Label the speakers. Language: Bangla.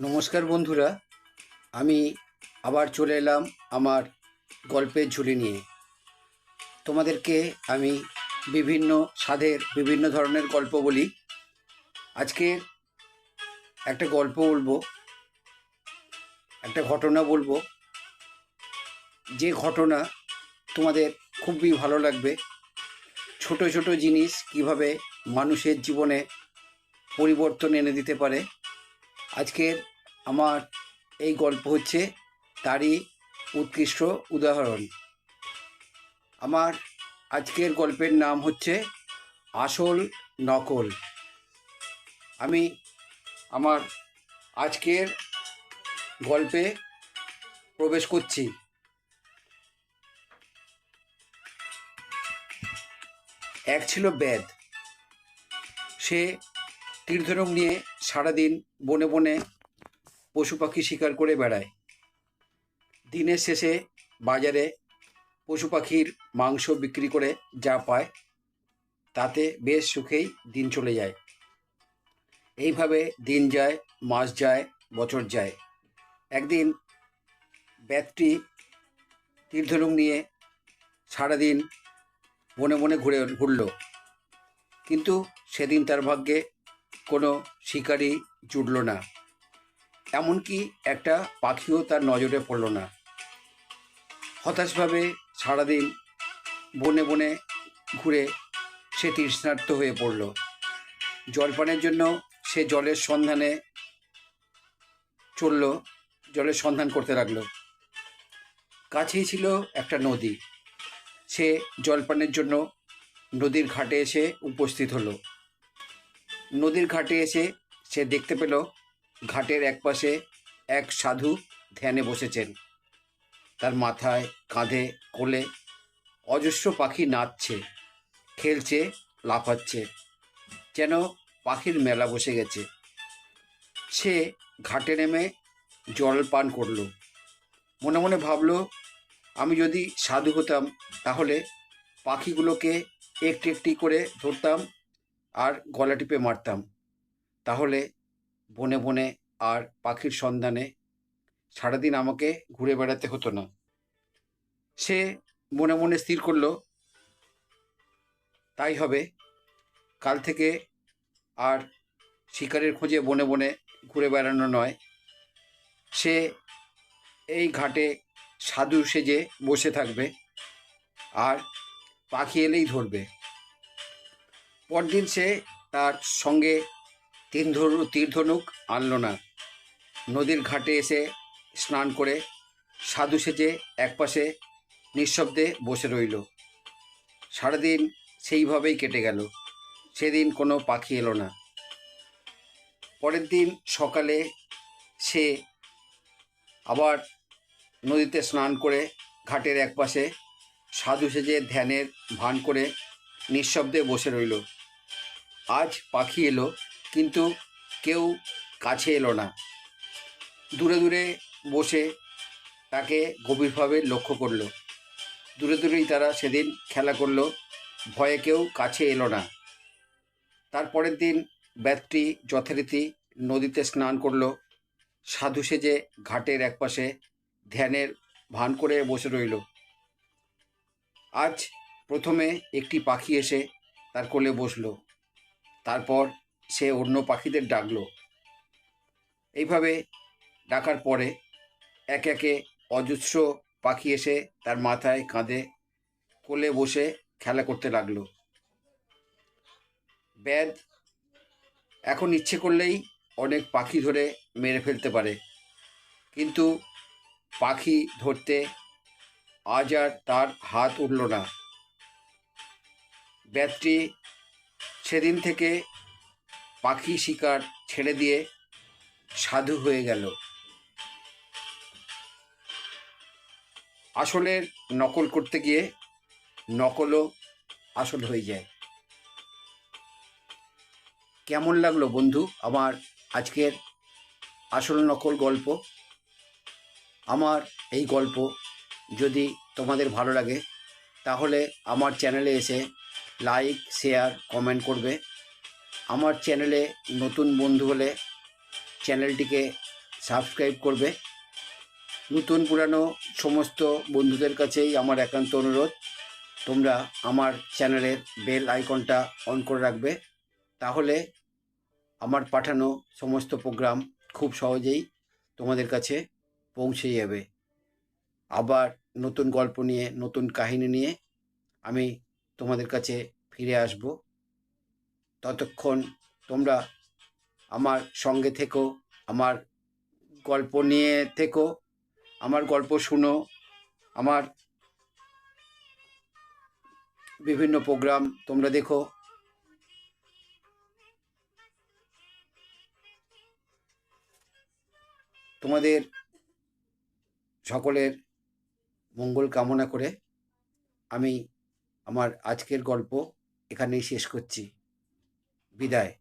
Speaker 1: নমস্কার বন্ধুরা, আমি আবার চলে এলাম আমার গল্পের ঝুলি নিয়ে। তোমাদেরকে আমি বিভিন্ন স্বাদের, বিভিন্ন ধরনের গল্প বলি। আজকে একটা গল্প বলব, একটা ঘটনা বলব। যে ঘটনা তোমাদের খুবই ভালো লাগবে। ছোট ছোট জিনিস কীভাবে মানুষের জীবনে পরিবর্তন এনে দিতে পারে। আজকের আমার এই গল্প হচ্ছে তারই উৎকৃষ্ট উদাহরণ। আমার আজকের গল্পের নাম হচ্ছে আসল নকল। আমি আমার আজকের গল্পে প্রবেশ করছি। এক ছিল বেদ। সে তীর্ধনুক নিয়ে সারাদিন বনে বনে পশু পাখি শিকার করে বেড়ায়। দিনের শেষে বাজারে পশু পাখির মাংস বিক্রি করে যা পায়, তাতে বেশ সুখেই দিন চলে যায়। এইভাবে দিন যায়, মাস যায়, বছর যায়। একদিন ব্যাগটি তীর্ধনুক নিয়ে সারাদিন বনে বনে ঘুরে ঘুরল। কিন্তু সেদিন তার ভাগ্যে কোনো শিকারি জুটল না। এমনকি একটা পাখিও তার নজরে পড়ল না। হতাশভাবে সারাদিন বনে বনে ঘুরে সে তৃষ্ণার্ত হয়ে পড়ল। জলপানের জন্য সে জলের সন্ধানে চলল, জলের সন্ধান করতে লাগল। কাছেই ছিল একটা নদী। সে জলপানের জন্য নদীর ঘাটে এসে উপস্থিত হলো। নদীর ঘাটে এসে সে দেখতে পেল ঘাটের একপাশে এক সাধু ধ্যানে বসেছেন। তার মাথায় কাঁধে কোলে অজস্র পাখি নাচছে, খেলছে, লাফাচ্ছে, যেন পাখির মেলা বসে গেছে। সে ঘাটে নেমে জল পান করল। মনে মনে ভাবল, আমি যদি সাধু হতাম, তাহলে পাখিগুলোকে একটি একটি করে ধরতাম আর গলা টিপে মারতাম। তাহলে বনে বনে আর পাখির সন্ধানে সারাদিন আমাকে ঘুরে বেড়াতে হতো না। সে মনে মনে স্থির করল, তাই হবে। কাল থেকে আর শিকারের খোঁজে বনে বনে ঘুরে বেড়ানো নয়। সে এই ঘাটে সাধু সেজে বসে থাকবে আর পাখি এলেই ধরবে। পরদিন সে তার সঙ্গে তিন ধনু তীরধনুক আনলো না। নদীর ঘাটে এসে স্নান করে সাধু সেজে একপাশে নিঃশব্দে বসে রইল। সারাদিন সেইভাবেই কেটে গেল। সেদিন কোনো পাখি এলো না। পরের দিন সকালে সে আবার নদীতে স্নান করে ঘাটের একপাশে সাধু সেজে ধ্যানের ভান করে নিঃশব্দে বসে রইল। আজ পাখি এলো, কিন্তু কেউ কাছে এলো না। দূরে দূরে বসে তাকে গভীরভাবে লক্ষ্য করল। দূরে দূরেই তারা সেদিন খেলা করল, ভয়ে কেউ কাছে এলো না। তারপরের দিন ব্যাগটি যথারীতি নদীতে স্নান করল। সাধু সেজে ঘাটের একপাশে ধ্যানের ভান করে বসে রইল। আজ প্রথমে একটি পাখি এসে তার কোলে বসল। তারপর সে অন্য পাখিদের ডাকলো। এইভাবে ডাকার পরে এক একে অজস্র পাখি এসে তার মাথায় কাঁধে কোলে বসে খেলা করতে লাগল। ব্যাদ এখন ইচ্ছে করলেই অনেক পাখি ধরে মেরে ফেলতে পারে। কিন্তু পাখি ধরতে আজ আর তার হাত উঠল না। ব্যাদটি সেদিন থেকে পাখি শিকার ছেড়ে দিয়ে সাধু হয়ে গেল। আসলের নকল করতে গিয়ে নকলও আসল হয়ে যায়। কেমন লাগল বন্ধু আমার আজকের আসল নকল গল্প? আমার এই গল্প যদি তোমাদের ভালো লাগে, তাহলে আমার চ্যানেলে এসে লাইক শেয়ার কমেন্ট করবে। আমার চ্যানেলে নতুন বন্ধু হলে চ্যানেলটিকে সাবস্ক্রাইব করবে। নতুন পুরানো সমস্ত বন্ধুদের কাছেই আমার একান্ত অনুরোধ। তোমরা আমার চ্যানেলের বেল আইকনটা অন করে রাখবে। তাহলে আমার পাঠানো সমস্ত প্রোগ্রাম খুব সহজেই তোমাদের কাছে পৌঁছে যাবে। আবার নতুন গল্প নিয়ে, নতুন কাহিনী নিয়ে আমি তোমাদের কাছে ফিরে আসব। ততক্ষণ তোমরা আমার সঙ্গে থেকো, আমার গল্প নিয়ে থেকো, আমার গল্প শুনো, আমার বিভিন্ন প্রোগ্রাম তোমরা দেখো। তোমাদের সকলের মঙ্গল কামনা করে আমি আমার আজকের গল্প এখানেই শেষ করছি। বিদায়।